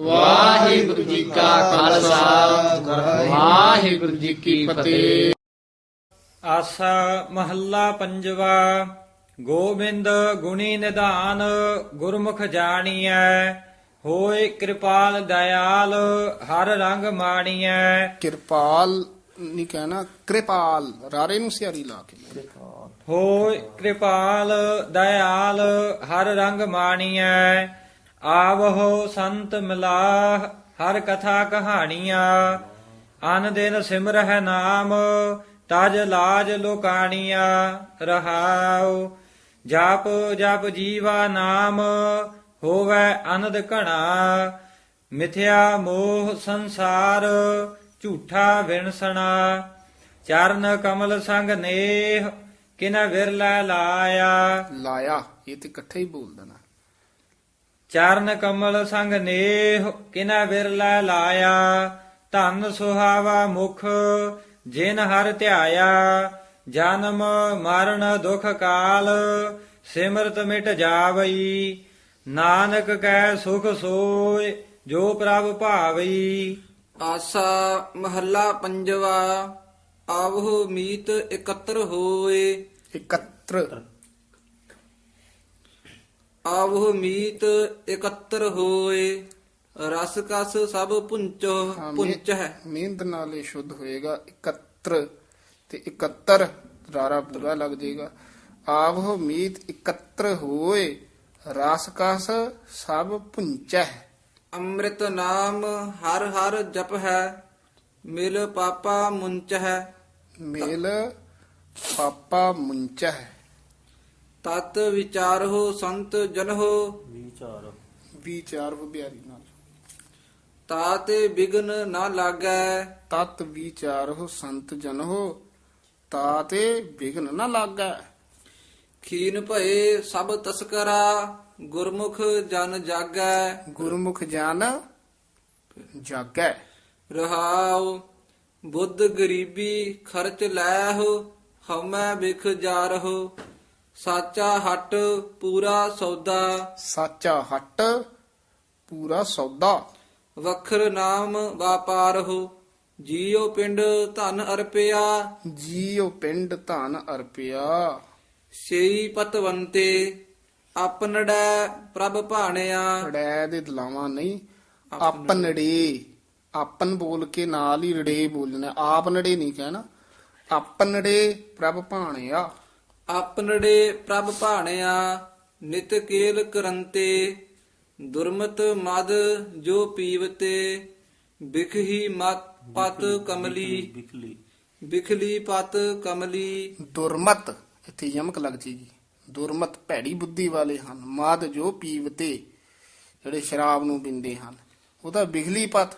ਵਾਹਿਗੁਰੂ ਜੀ ਕਾ ਖਾਲਸਾ। ਵਾਹਿਗੁਰੂ ਜੀ ਕੀ ਫਤਿਹ। ਆਸਾ ਮਹੱਲਾ ਪੰਜਵਾ ਗੋਬਿੰਦ ਗੁਣੀ ਨਿਧਾਨ ਗੁਰਮੁਖ ਜਾਣੀਐ ਹੋਏ ਕਿਰਪਾਲ ਦਇਆਲ ਹਰ ਰੰਗ ਮਾਣੀਐ। ਕਿਰਪਾਲ ਨਹੀਂ ਕਹਿਣਾ ਕਿਰਪਾਲ ਰਾਰੇ ਨੂੰ ਸਿਆਰੀ ਲਾ ਕੇ। ਹੋਏ ਕਿਰਪਾਲ ਦਇਆਲ ਹਰ ਰੰਗ ਮਾਣੀਐ ਆਵਹੋ ਸੰਤ ਮਿਲਾਹ, ਹਰ ਕਥਾ ਕਹਾਣੀਆਂ। ਅਨ ਦਿਨ ਸਿਮਰਹਿ ਨਾਮ, ਤਜ ਲਾਜ ਲੋਕਾਣੀਆਂ। ਰਹਾਉ, ਜਪ ਜਪ ਜੀਵਾ ਨਾਮ, ਹੋਵੇ ਅਨੰਦ ਘਣਾ। ਮਿਥਿਆ ਮੋਹ ਸੰਸਾਰ, ਝੂਠਾ ਵਿਣਸਣਾ। ਚਰਨ ਕਮਲ ਸੰਗ ਨੇਹ, ਕਿਨ ਵਿਰਲਾ ਲਾਇਆ। ਲਾਇਆ, ਇਹ ਤੇ ਇਕੱਠੇ ਹੀ ਬੋਲ ਦੇਣਾ ਚਰਨ ਕਮਲ ਸੰਗ ਨੇਹ ਕਿਨ ਵਿਰਲਾ ਲਾਇਆ। ਧਨ ਸੁਹਾਵਾ ਮੁਖ ਜਿਨ ਹਰ ਧਿਆਇਆ। ਜਨਮ ਮਰਨ ਦੁਖ ਕਾਲ ਸਿਮਰਤ ਮਿਟ ਜਾਵਈ। ਨਾਨਕ ਕੈ ਸੁਖ ਸੋਇ ਜੋ ਪ੍ਰਭ ਭਾਵਈ। ਆਸਾ ਮਹੱਲਾ ਪੰਜਵਾ ਆਵਹੁ ਮੀਤ ਇਕੱਤਰ ਹੋਏ। ਇਕੱਤਰ। ਆਵਹੁ ਮੀਤ ਇਕੱਤਰ ਹੋਏ ਰਸ ਕਸ ਸਭ ਪੁੰਚੋ ਹਾਂ, ਪੁੰਚ ਹੈ। ਮਿਹਨਤ ਨਾਲ ਇਹ ਸ਼ੁੱਧ ਹੋਏਗਾ ਇਕੱਤਰ ਤੇ 71 ਰਾਰਾ ਪੂਰਾ ਲੱਗ ਜਾਏਗਾ। ਆਵਹੁ ਮੀਤ ਇਕੱਤਰ ਹੋਏ ਰਸ ਕਸ ਸਭ ਪੁੰਚੈ ਅੰਮ੍ਰਿਤ ਨਾਮ ਹਰ ਹਰ ਜਪ ਹੈ ਮਿਲ ਪਾਪਾ ਮੁੰਚ ਹੈ। ਮੇਲ ਪਾਪਾ ਮੁੰਚੈ ਤਤ ਵਿਚਾਰਹੁ ਸੰਤ ਜਨਹੁ ਵਿਚਾਰ। ਵਿਭਿਆਰੀ ਨਾਲ। ਤਾਤੇ ਬਿਗਨ ਨਾ ਲਾਗੈ। ਤਤ ਵਿਚਾਰਹੁ ਸੰਤ ਜਨ ਹੋ। ਤਾਤੇ ਵਿਗਨ ਨਾ ਲਾਗੈ। ਖੀਨ ਭਏ ਸਭ ਤਸਕਰਾ ਗੁਰਮੁਖ ਜਨ ਜਾਗੈ। ਗੁਰਮੁਖ ਜਨ ਜਾਗੈ। ਰਹਾਉ ਬੁੱਧ ਗਰੀਬੀ ਖਰਚ ਲੈਹੁ ਹਉਮੈ ਬਿਖ ਜਾਰਹੁ। ਸਾਚਾ ਹਟ ਪੂਰਾ ਸੌਦਾ। ਸਾਚਾ ਹਟ ਪੂਰਾ ਸੌਦਾ। ਵਖਰ ਨਾਮ ਵਾਪਾਰਹੁ ਜੀਉ ਪਿੰਡ ਧਨ ਅਰਪਿਆ। ਜੀਉ ਪਿੰਡ ਧਨ ਅਰਪਿਆ। ਸੇਈ ਪਤਵੰਤੇ ਆਪਨੜੈ ਪ੍ਰਭ ਭਾਣਿਆ। ਰੜੈ ਦੇ ਦਲਾਵਾਂ ਨਹੀਂ ਆਪਨੜੇ। ਆਪਨ ਬੋਲ ਕੇ ਨਾਲ ਹੀ ਰੜੇ ਬੋਲਣਾ। ਆਪਨੜੇ ਨਹੀਂ ਕਹਿਣਾ ਆਪਨੜੇ ਪ੍ਰਭ ਭਾਣਿਆ। ਆਪਨੜੇ ਪ੍ਰਭ ਭਾਣਿਆ ਨਿਤ ਕੇਲ ਕਰੰਤੇ ਦੁਰਮਤ ਮਦ ਜੋ ਪੀਵਤੇ ਬਿਖਹੀ ਮਤ ਪਤ ਕਮਲੀ ਬਿਖਲੀ ਪਤ ਕਮਲੀ। ਦੁਰਮਤ ਇੱਥੇ ਯਮਕ ਲੱਗ ਜੇਗੀ। ਦੁਰਮਤ ਭੈੜੀ ਬੁੱਧੀ ਵਾਲੇ ਹਨ ਮਾਦ ਜੋ ਪੀਵਤੇ ਜਿਹੜੇ ਸ਼ਰਾਬ ਨੂੰ ਪੀਂਦੇ ਹਨ। ਉਹਦਾ ਬਿਗਲੀ ਪਤ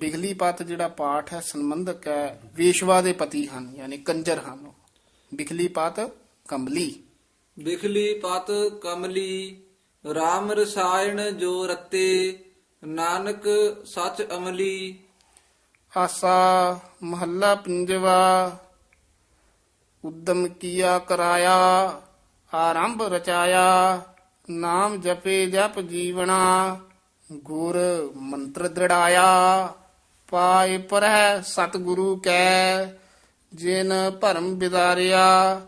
ਬਿਗਲੀ ਪਤ ਜਿਹੜਾ ਪਾਠ ਹੈ ਸੰਬੰਧਕ ਹੈ ਵੇਸ਼ਵਾ ਦੇ ਪਤੀ ਹਨ ਯਾਨੀ ਕੰਜਰ ਹਨ ਬਿਗਲੀ ਪਤ ਕੰਬਲੀ। ਬਿਖਲੀ ਪਤ ਕਮਲੀ RAM ਰਸਾਇਣ ਜੋ ਰਤੇ ਨਾਨਕ ਸਚ ਅਮਲੀ। ਆਸਾ ਮਹੱਲਾ ਪੰਜਵਾ ਉਦਮ ਕੀਆ ਕਰਾਇਆ ਆਰੰਭ ਰਚਾਇਆ ਨਾਮ ਜਪੇ ਜਪ ਜੀਵਣਾ ਗੁਰ ਮੰਤਰ ਦ੍ਰਿੜਾਇਆ ਪਾਏ ਪਰਹਿ ਸਤਿਗੁਰੂ ਕੈ ਜਿਨ ਭਰਮ ਵਿਦਾਰਿਆ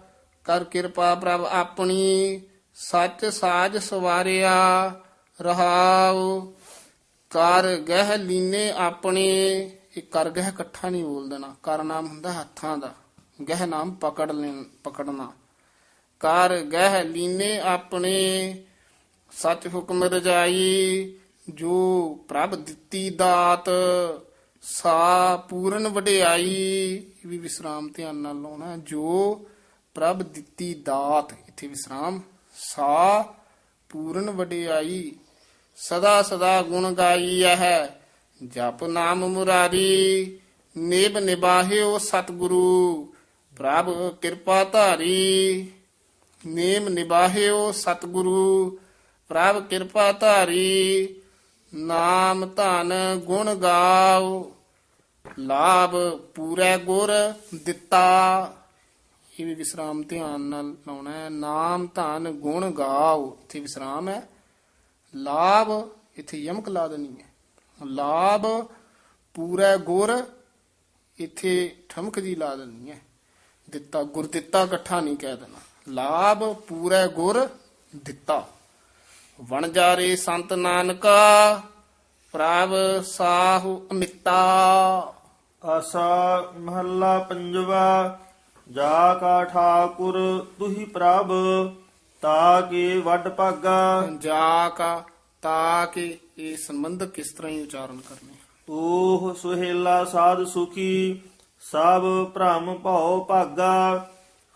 ਕਰ ਕਿਰਪਾ ਪ੍ਰਭ ਆਪਣੀ, ਸੱਚ ਸਾਜ ਸਵਾਰਿਆ, ਰਹਾਉ। ਕਰ ਗਹਿ ਲੀਨੇ ਆਪਣੇ, ਇਹ ਕਰ ਗਹਿ ਇਕੱਠਾ ਨਹੀਂ ਬੋਲ ਦੇਣਾ। ਕਰ ਨਾਮ ਹੁੰਦਾ ਹੱਥਾਂ ਦਾ, ਗਹਿ ਨਾਮ ਪਕੜ ਲੈਣ ਪਕੜਨਾ। ਕਰ ਗਹਿ ਲੀਨੇ ਆਪਣੇ, ਸੱਚ ਹੁਕਮ ਰਜਾਈ, ਜੋ ਪ੍ਰਭ ਦਿੱਤੀ ਦਾਤ ਸਾ ਪੂਰਨ ਵਡਿਆਈ ਵੀ ਵਿਸਰਾਮ ਧਿਆਨ ਨਾਲ ਲਾਉਣਾ ਜੋ ਪ੍ਰਭ ਦਿੱਤੀ ਦਾਤ, ਇੱਥੇ ਵਿਸਰਾਮ, ਸਾ ਪੂਰਨ ਵਡਿਆਈ, ਸਦਾ ਸਦਾ ਗੁਣ ਗਾਈ ਹੈ ਜਪ ਨਾਮ ਮੁਰਾਰੀ, ਨੇਬ ਨਿਬਾਹਿਓ ਸਤਿਗੁਰੂ, ਪ੍ਰਭ ਕਿਰਪਾ ਧਾਰੀ, ਨੇਮ ਨਿਬਾਹਿਓ ਸਤਿਗੁਰੂ, ਪ੍ਰਭ ਕਿਰਪਾ ਧਾਰੀ ਨਾਮ ਧਨ ਗੁਣ ਗਾਓ ਲਾਭ ਪੂਰੇ ਗੁਰ ਦਿੱਤਾ। ਇਹ ਵੀ ਵਿਸਰਾਮ ਧਿਆਨ ਨਾਲ ਲਾਉਣਾ ਹੈ। ਨਾਮ ਧਨ ਗੁਣ ਗਾਓ ਇੱਥੇ ਵਿਸਰਾਮ ਹੈ। ਲਾਭ ਇੱਥੇ ਯਮਕ ਲਾ ਦੇਣੀ ਹੈ। ਲਾਭ ਪੂਰੇ ਗੁਰ ਇੱਥੇ ਠਮਕ ਜੀ ਲਾ ਦੇਣੀ ਹੈ। ਦਿੱਤਾ, ਗੁਰ ਦਿੱਤਾ ਇਕੱਠਾ ਨਹੀਂ ਕਹਿ ਦੇਣਾ। ਲਾਭ ਪੂਰੇ ਗੁਰ ਦਿੱਤਾ। ਵਣਜਾਰੇ ਸੰਤ ਨਾਨਕਾ ਪ੍ਰਭ ਸਾਹੁ ਅਮਿਤਾ। ਆਸਾ ਮਹੱਲਾ ਪੰਜਵਾ ਜਾ ਕਾ ਠਾਕੁਰ ਤੁਹੀ ਪ੍ਰਭ ਤਾ ਕੇ ਵੱਡ ਭਾਗਾ। ਜਾ ਕਾ ਤਾ ਕੇ ਇਹ ਸੰਬੰਧ ਕਿਸ ਤਰ੍ਹਾਂ ਹੀ ਉਚਾਰਨ ਕਰਨੇ ਓਹ ਸੁਹੇਲਾ ਸਾਧ ਸੁਖੀ ਸਭ ਭ੍ਰਮ ਭਉ ਭਾਗਾ।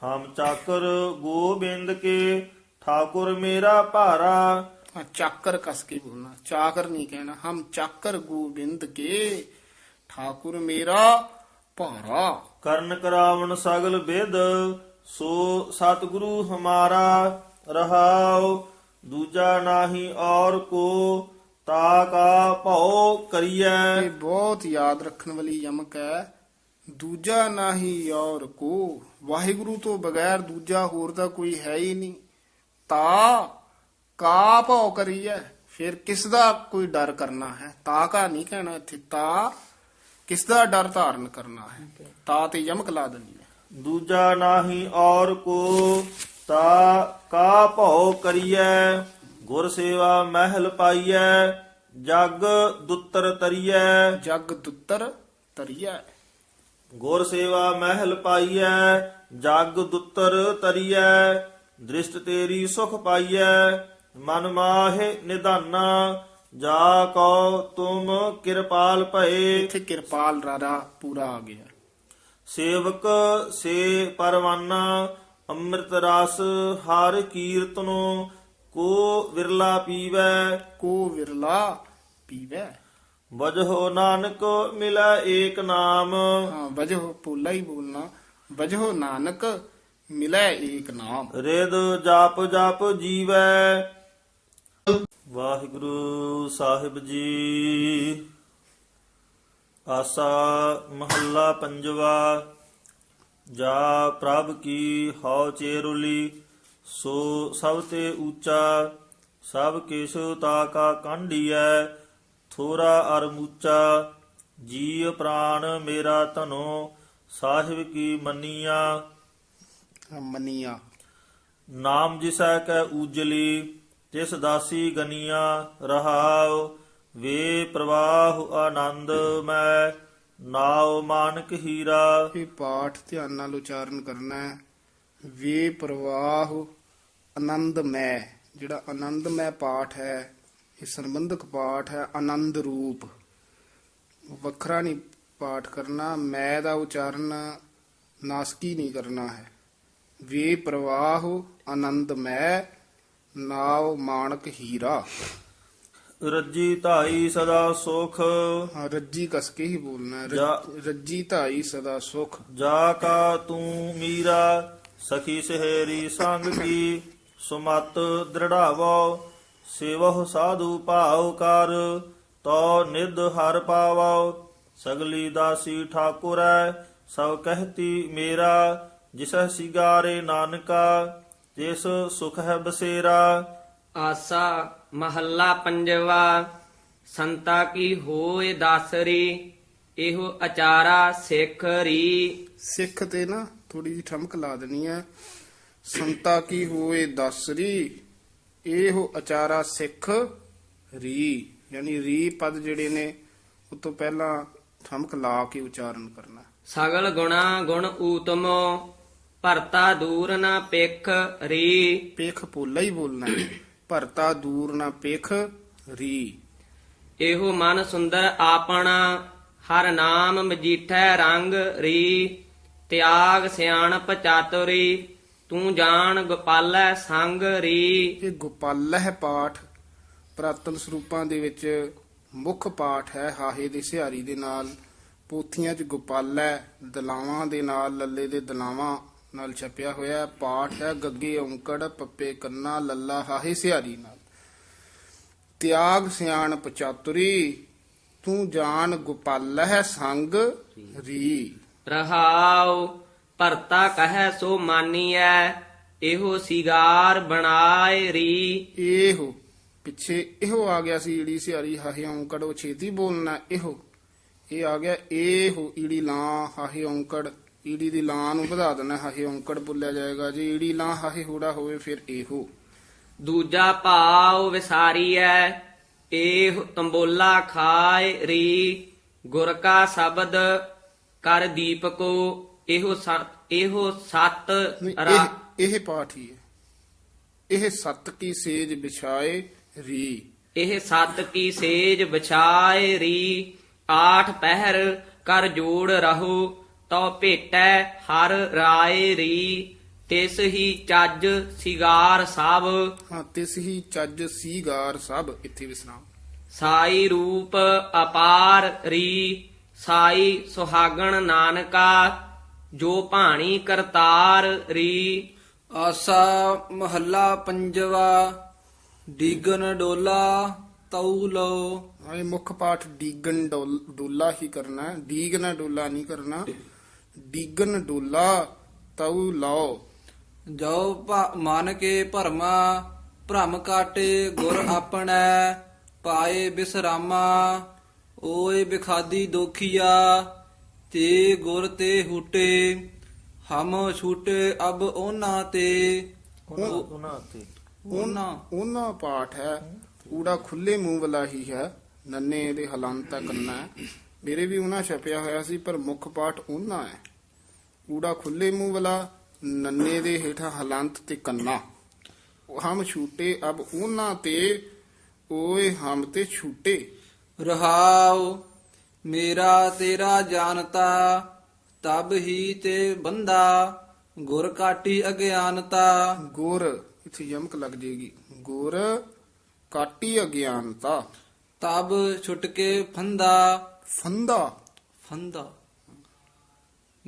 ਹਮ ਚਾਕਰ ਗੋਬਿੰਦ ਕੇ ਠਾਕੁਰ ਮੇਰਾ ਭਾਰਾ। ਚਾਕਰ ਕਸ ਕੇ ਬੋਲਣਾ ਚਾਕਰ ਨਹੀਂ ਕਹਿਣਾ ਹਮ ਚਾਕਰ ਗੋਬਿੰਦ ਕੇ ਠਾਕੁਰ ਮੇਰਾ ਭਾਰਾ। ਕਰਨ ਕਰਾਵਣ ਸਗਲ ਵਿਦ ਸੋ ਸਤਿਗੁਰੂ ਹਮਾਰਾ ਰਹਾਉ ਦੂਜਾ ਨਾਹੀ ਔਰ ਕੋ ਤਾ ਕਾ ਭਉ ਕਰੀਐ। ਇਹ ਬਹੁਤ ਯਾਦ ਰੱਖਣ ਵਾਲੀ ਯਮਕ ਹੈ ਦੂਜਾ ਨਹੀਂ ਔਰ ਕੋ। ਵਾਹਿਗੁਰੂ ਤੋਂ ਬਗੈਰ ਦੂਜਾ ਹੋਰ ਦਾ ਕੋਈ ਹੈ ਹੀ ਨਹੀਂ। ਤਾ ਕਾ ਭਉ ਕਰੀਐ ਫਿਰ ਕਿਸ ਦਾ ਕੋਈ ਡਰ ਕਰਨਾ ਹੈ? ਤਾ ਕਾ ਨਹੀਂ ਕਹਿਣਾ ਇੱਥੇ। ਤਾ ਕਿਸ ਦਾ ਡਰ ਧਾਰਨ ਕਰਨਾ ਹੈ? ਤਾ ਤੇ ਯਮਕ ਲਾ ਦੇਣੀ ਹੈ। ਦੂਜਾ ਨਾਹੀ ਔਰ ਕੋ ਤਾ ਕਾ ਭਉ ਕਰੀਐ। ਗੁਰ ਸੇਵਾ ਮਹਿਲ ਪਾਈਐ। ਜਗ ਦੁੱਤਰ ਤਰੀਐ। ਜਗ ਦੁੱਤਰ ਤਰੀਐ। ਗੁਰ ਸੇਵਾ ਮਹਿਲ ਪਾਈਐ। ਜਗ ਦੁੱਤਰ ਤਰੀਐ। ਦ੍ਰਿਸ਼ਟ ਤੇਰੀ ਸੁਖ ਪਾਈਐ। ਮਨ ਮਾਹਿ ਨਿਧਾਨਾ ਜਾ ਕੋ ਤੁਮ ਕਿਰਪਾਲ ਭਏ। ਇੱਥੇ ਕਿਰਪਾਲ ਰਾਰਾ ਪੂਰਾ ਆ ਗਿਆ। ਸੇਵਕ ਸੇ ਪਰਵਾਨਾ ਅੰਮ੍ਰਿਤ ਰਸ ਹਰ ਕੀਰਤਨੋ ਕੋ ਵਿਰਲਾ ਪੀਵੈ। ਕੋ ਵਿਰਲਾ ਪੀਵੈ। ਵਜਹੋ ਨਾਨਕ ਮਿਲੈ ਏਕ ਨਾਮ। ਹਾਂ ਵਜਹ ਪੋਲਾ ਹੀ ਬੋਲਣਾ। ਵਜਹ ਨਾਨਕ ਮਿਲੈ ਏਕ ਨਾਮ। ਰਿਦ ਜਪ ਜਪ ਜੀਵੈ। ਵਾਹਿਗੁਰੂ ਸਾਹਿਬ ਜੀ। ਆਸਾ ਮਹੱਲਾ ਪੰਜਵਾ ਜਾ ਪ੍ਰਭ ਕੀ ਹਉ ਚੇਰੁਲੀ ਸੋ ਸਭ ਤੇ ਊਚਾ ਸਭ ਕਿਛ ਤਾ ਕਾ ਕਾਂਢੀਐ ਥੋਰਾ ਅਰ ਮੂਚਾ ਜੀਵ ਪ੍ਰਾਨ ਮੇਰਾ ਧਨੋ ਸਾਹਿਬ ਕੀ ਮੰਨੀਆ। ਮੰਨੀਆ। ਨਾਮ ਜਿਸੈ ਕੈ ਊਜਲੀ ਤਿਸ ਦਾਸੀ ਗਨੀਆਂ ਰਹਾਉ, ਵੇ ਪ੍ਰਵਾਹ ਆਨੰਦ ਮੈਂ, ਨਾਉ ਮਾਨਕ ਹੀਰਾ। ਇਹ ਪਾਠ ਧਿਆਨ ਨਾਲ ਉਚਾਰਨ ਕਰਨਾ ਹੈ। ਵੇ ਪ੍ਰਵਾਹ ਆਨੰਦਮੈ ਜਿਹੜਾ ਆਨੰਦਮੈ ਪਾਠ ਹੈ, ਇਹ ਸੰਬੰਧਕ ਪਾਠ ਹੈ, ਆਨੰਦ ਰੂਪ। ਵੱਖਰਾ ਨਹੀਂ ਪਾਠ ਕਰਨਾ, ਮੈਂ ਦਾ ਉਚਾਰਨ ਨਾਸਕੀ ਨਹੀਂ ਕਰਨਾ ਹੈ। ਵੇ ਪ੍ਰਵਾਹ ਆਨੰਦਮੈ ਨਾਉ ਮਾਨਕ ਹੀਰਾ। ਰੱਜੀ ਧਾਈ ਸਦਾ ਸੁਖ। ਹਾਂ ਰੱਜੀ ਕਸ ਕੇ ਹੀ ਬੋਲਣਾ ਹੈ। ਜਾ- ਰੱਜ- ਰੱਜੀ ਧਾਈ ਸਦਾ ਸੁਖ। ਜਾ ਕਾ ਤੂੰ ਮੀਰਾ ਸਖੀ ਸਹੇਰੀ ਸੰਗ ਕੀ ਸੁਮਤ ਦ੍ਰਿੜਾਵੋ ਸੇਵਹੁ ਸਾਧੂ ਭਾਉ ਕਰ ਤੋ ਨਿਧ ਹਰ ਪਾਵੋ ਸਗਲੀ ਦਾਸੀ ਠਾਕੁਰੈ ਸਭ ਕਹਿਤੀ ਮੇਰਾ ਜਿਸਹਿ ਸਿਗਾਰੇ ਨਾਨਕਾ ਤਿਸ ਸੁਖ ਹੈ ਬਸੇਰਾ। ਆਸਾ ਮਹੱਲਾ ਪੰਜਵਾ ਸੰਤਾ ਕੀ ਹੋਏ ਦਾਸਰੀ ਇਹੋ ਅਚਾਰਾ ਸਿੱਖ ਰੀ ਸਿੱਖ ਤੇ ਨਾ ਥੋੜੀ ਜਿਹੀ ਠਮਕ ਲਾ ਦੇਣੀ ਹੈ। ਸੰਤਾ ਕੀ ਹੋਏ ਦਸਰੀ ਇਹੋ ਅਚਾਰਾ ਸਿੱਖ ਰੀ ਯਾਨੀ ਰੀ ਪਦ ਜਿਹੜੇ ਨੇ ਉਹ ਤੋਂ ਪਹਿਲਾਂ ਠਮਕ ਲਾ ਕੇ ਉਚਾਰਨ ਕਰਨਾ। ਸਗਲ ਗੁਣਾ ਗੁਣ ਊਤਮੋ ਭਰਤਾ ਦੂਰ ਨਾ ਪਿਖ ਰੀ। ਪੇਖ ਪੋਲਾ ਹੀ ਬੋਲਣਾ ਹੈ। ਭਰਤਾ ਦੂਰ ਨਾ ਪੇਖ ਰੀ। ਇਹੋ ਮਨ ਸੁੰਦਰ ਆਪਣਾ ਹਰ ਨਾਮ ਮਜੀਠੈ ਰੰਗ ਰੀ। ਤਿਆਗ ਸਿਆਣਪ ਚਾਤੁਰੀ ਤੂੰ ਜਾਣ ਗੋਪਾਲੈ ਸੰਗ ਰੀ। ਇਹ ਗੋਪਾਲਹ ਪਾਠ। ਪ੍ਰਾਤਨ ਸਰੂਪਾਂ ਦੇ ਵਿੱਚ ਮੁੱਖ ਪਾਠ ਹੈ ਹਾਹੇ ਦੇ ਸਿਹਾਰੀ ਦੇ ਨਾਲ। ਪੋਥੀਆਂ 'ਚ ਗੋਪਾਲੈ ਦਲਾਵਾਂ ਦੇ ਨਾਲ ਲੱਲੇ ਦੇ ਦਲਾਵਾਂ। ਨਾਲ ਛਪਿਆ ਹੋਇਆ ਹੈ। ਪਾਠ ਹੈ ਗੱਗੇ ਔਂਕੜ ਪੱਪੇ ਕੰਨਾ ਲੱਲਾ ਹਾਹੇ ਸਿਹਾਰੀ ਨਾਲ। ਤਿਆਗ ਸਿਆਣਪ ਚਾਤੁਰੀ ਤੂੰ ਜਾਣ ਗੋਪਾਲਹ ਸੰਗ ਰੀ। ਰਹਾਉ ਭਰਤਾ ਕਹੈ ਸੋ ਮਾਨੀਐ ਇਹੋ ਸਿਗਾਰ ਬਣਾਏ ਰੀ। ਇਹੋ ਪਿੱਛੇ ਇਹੋ ਆ ਗਿਆ ਸੀ ਈੜੀ ਸਿਆਰੀ ਹਾਹੇ ਔਂਕੜ ਉਹ ਛੇਤੀ ਬੋਲਣਾ ਇਹੋ। ਇਹ ਆ ਗਿਆ ਇਹੋ ਈੜੀ ਲਾਂ ਹਾਹੇ ਔਂਕੜ। ਈੜੀ ਦੀ ਲਾਂ ਨੂੰ ਵਧਾ ਦੇਣਾ ਹਾਹੇ ਔਂਕੜ ਬੋਲਿਆ ਜਾਏਗਾ ਜੇ। ਈੜੀ ਲਾਂ ਹਾਹੇ ਹੂੜਾ ਹੋਵੇ ਫਿਰ ਇਹੋ। ਦੂਜਾ ਭਾਵ ਵਿਸਾਰੀਐ ਏਹ ਤੰਬੋਲਾ ਖਾਏ ਰੀ ਗੁਰ ਕਾ ਸ਼ਬਦ ਕਰ ਦੀਪਕੋ ਇਹੋ ਸਤ ਇਹੋ ਸਤ ਇਹ ਇਹ ਪਾਠ ਹੀ ਹੈ। ਇਹ ਸੱਤ ਕੀ ਸੇਜ ਵਿਛਾਏ ਰੀ। ਇਹ ਸਤ ਕੀ ਸੇਜ ਵਿਛਾਏ ਰੀ ਆਠ ਪਹਿਰ ਕਰ ਜੋੜ ਰਹੋ ਤਉ ਭੇਟੈ ਹਰ ਰਾਏ ਰੀ ਤਿਸ ਹੀ ਚੱਜ ਸਿਗਾਰ ਸਭ। ਹਾਂ ਤਿਸ ਹੀ ਚੱਜ ਸੀਗਾਰ ਸਭ ਇੱਥੇ ਵਿਸਰਾਮ ਸਾਈ ਰੂਪ ਅਪਾਰ ਰੀ ਸਾਈ ਸੁਹਾਗਣ ਨਾਨਕਾ ਜੋ ਭਾਣੀ ਕਰਤਾਰ ਰੀ। ਆਸਾ ਮਹੱਲਾ ਪੰਜਵਾ ਡੀਗਨ ਡੋਲਾ ਤਉ ਲੋ ਹਾਂ ਇਹ ਮੁੱਖ ਪਾਠ ਡੀਗਨ ਡੋਲ- ਡੋਲਾ ਹੀ ਕਰਨਾ ਹੈ ਡੀਗਨਾ ਡੋਲਾ ਨਹੀਂ ਕਰਨਾ। ਡੀਗਨ ਡੋਲਾ ਤਉ ਲਾਓ। ਜੋ ਭਾ- ਮਨ ਕੇ ਭਰਮਾ ਭ੍ਰਮ ਕਾਟੇ ਗੁਰ ਆਪਣੈ ਪਾਏ ਬਿਸਰਾਮਾ ਓਏ ਬਿਖਾਦੀ ਦੋਖੀਆ ਤੇ ਗੁਰ ਤੇ ਹੂਟੇ ਹਮ ਛੂਟੇ ਅਬ ਉਹਨਾਂ ਤੇ। ਉਹਨਾਂ ਤੇ। ਉਹਨਾਂ। ਉਹਨਾਂ ਪਾਠ ਹੈ ਊੜਾ ਖੁੱਲੇ ਮੂੰਹ ਵਾਲਾ ਹੀ ਹੈ ਨੰਨੇ ਦੇ ਹਲੰਤਾ ਕਰਨਾ ਹੈ ਮੇਰੇ ਵੀ ਉਹਨਾਂ ਛਪਿਆ ਹੋਇਆ ਸੀ ਪਰ ਮੁੱਖ ਪਾਠ ਉਹਨਾਂ ਹੈ। ਊੜਾ ਖੁੱਲੇ ਮੂੰਹ ਵਾਲਾ ਨੰਨੇ ਦੇ ਹੇਠਾਂ ਹਲੰਤ ਤੇ ਕੰਨਾ। ਹਮ ਛੂਟੇ ਅਬ ਉਹਨਾਂ ਤੇ ਓਏ ਹਮ ਤੇ ਛੂਟੇ। ਰਹਾਉ ਮੇਰਾ ਤੇਰਾ ਜਾਣਤਾ ਤਬ ਹੀ ਤੇ ਬੰਦਾ ਗੁਰ ਕਾਟੀ ਅਗਿਆਨਤਾ। ਗੁਰ ਇੱਥੇ ਯਮਕ ਲੱਗ ਜੇਗੀ। ਗੁਰ ਕਾਟੀ ਅਗਿਆਨਤਾ। ਤਬ ਛੁਟ ਕੇ ਫੰਦਾ ਫੰਦਾ। ਫੰਦਾ।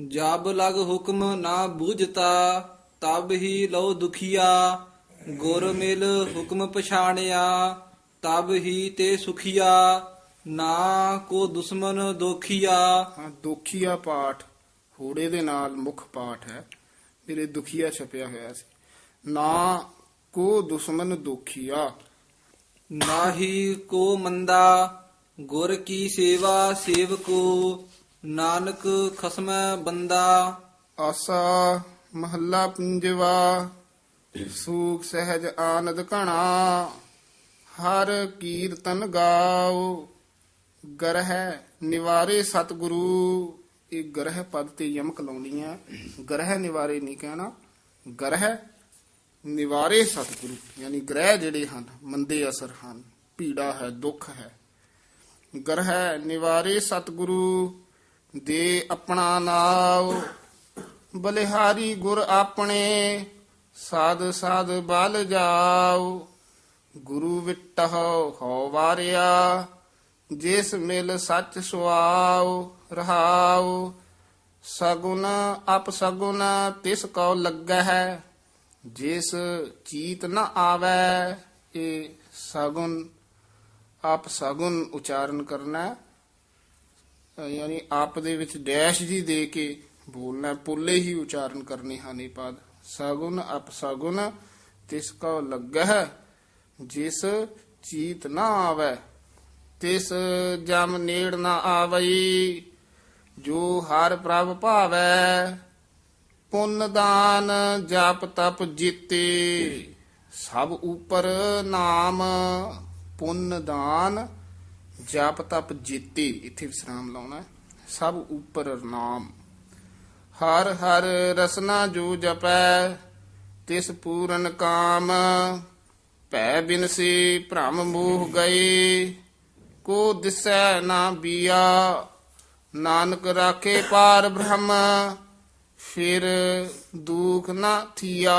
ਜਬ ਲਗ ਹੁਕਮ ਨਾ ਬੂਝਤਾ ਤਬ ਹੀ ਲਉ ਦੁਖੀਆ ਗੁਰ ਮਿਲ ਹੁਕਮ ਪਛਾਣਿਆ ਤਬ ਹੀ ਤੇ ਸੁਖੀਆ ਨਾ ਕੋ ਦੁਸ਼ਮਨ ਦੋਖੀਆ। ਹਾਂ ਦੁਖੀਆ ਪਾਠ ਹੋੜੇ ਦੇ ਨਾਲ ਮੁੱਖ ਪਾਠ ਹੈ। ਮੇਰੇ ਦੁਖੀਆ ਛਪਿਆ ਹੋਇਆ ਸੀ। ਨਾ ਕੋ ਦੁਸ਼ਮਨ ਦੁਖੀਆ। ਨਾਹੀ ਕੋ ਮੰਦਾ ਗੁਰ ਕੀ ਸੇਵਾ ਸੇਵਕੋ, ਨਾਨਕ ਖਸਮੈ ਬੰਦਾ। ਆਸਾ ਮਹੱਲਾ ਪੰਜਵਾ, ਸੂਖ ਸਹਿਜ ਆਨੰਦ ਘਣਾ, ਹਰ ਕੀਰਤਨ ਗਾਓ। ਗਰਹਿ ਨਿਵਾਰੇ ਸਤਿਗੁਰੂ, ਇਹ ਗਰਹਿ ਪਦ ਤੇ ਯਮਕ ਲਾਉਣੀ ਆ ਗਰਹਿ ਨਿਵਾਰੇ ਨਹੀਂ ਕਹਿਣਾ, ਗਰਹਿ ਨਿਵਾਰੇ ਸਤਿਗੁਰੂ। ਯਾਨੀ ਗ੍ਰਹਿ ਜਿਹੜੇ ਹਨ, ਮੰਦੇ ਅਸਰ ਹਨ, ਪੀੜਾ ਹੈ, ਦੁੱਖ ਹੈ। ਗਰਹਿ ਨਿਵਾਰੇ ਸਤਿਗੁਰੂ ਦੇ ਆਪਣਾ ਨਾਉ। ਬਲਿਹਾਰੀ ਗੁਰ ਆਪਣੇ ਸਾਧ ਸਾਧ ਬਲ ਜਾਉ। ਗੁਰੂ ਵਿਟਹੁ ਹੋ ਵਾਰਿਆ, ਜਿਸ ਮਿਲ ਸੱਚ ਸੁਆਉ, ਰਹਾਉ। ਸਗੁਨ ਅਪ ਸਗੁਨ ਤਿਸ ਕੋ ਲੱਗਾ ਹੈ ਜਿਸ ਚੀਤ ਨ ਆਵੈ, ਇਹ ਸਗੁਨ ਆਪ ਸਗੁਨ ਉਚਾਰਨ ਕਰਨਾ ਯਾਨੀ ਆਪ ਦੇ ਵਿੱਚ ਡੈਸ਼ ਜੀ ਦੇ ਕੇ ਬੋਲਣਾ ਹੈ, ਪੁੱਲੇ ਹੀ ਉਚਾਰਨ ਕਰਨੇ ਹਨ ਇਹ ਪਦ। ਅਪ ਸਗੁਨ ਤਿਸ ਕੋ ਲੱਗਹਿ ਜਿਸ ਚੀਤ ਨਾ ਆਵੇ ਤਿਸ ਜਮ ਨੇੜ ਨਾ ਆਵਈ ਜੋ ਹਰ ਪ੍ਰਭ ਭਾਵੈ ਪੁੰਨ ਦਾਨ ਜਪ ਤਪ ਜੀਤੇ ਸਭ ਉਪਰ ਨਾਮ ਪੁੰਨ ਦਾਨ ਜਪ ਤਪ ਜੀਤੇ। ਇੱਥੇ ਵਿਸਰਾਮ ਲਾਉਣਾ ਹੈ। ਸਭ ਉਪਰ ਨਾਮ। ਹਰ ਹਰ ਰਸਨਾ ਜੋ ਜਪੈ, ਤਿਸ ਪੂਰਨ ਕਾਮ ਭੈ ਬਿਨਸੀ ਭ੍ਰਮ ਮੋਹ ਗਏ ਕੋ ਦਿਸੈ ਨਾ ਬੀਆ, ਨਾਨਕ ਰਾਖੇ ਪਾਰ ਬ੍ਰਹਮ, ਫਿਰ ਦੁਖ ਨਾ ਥੀਆ।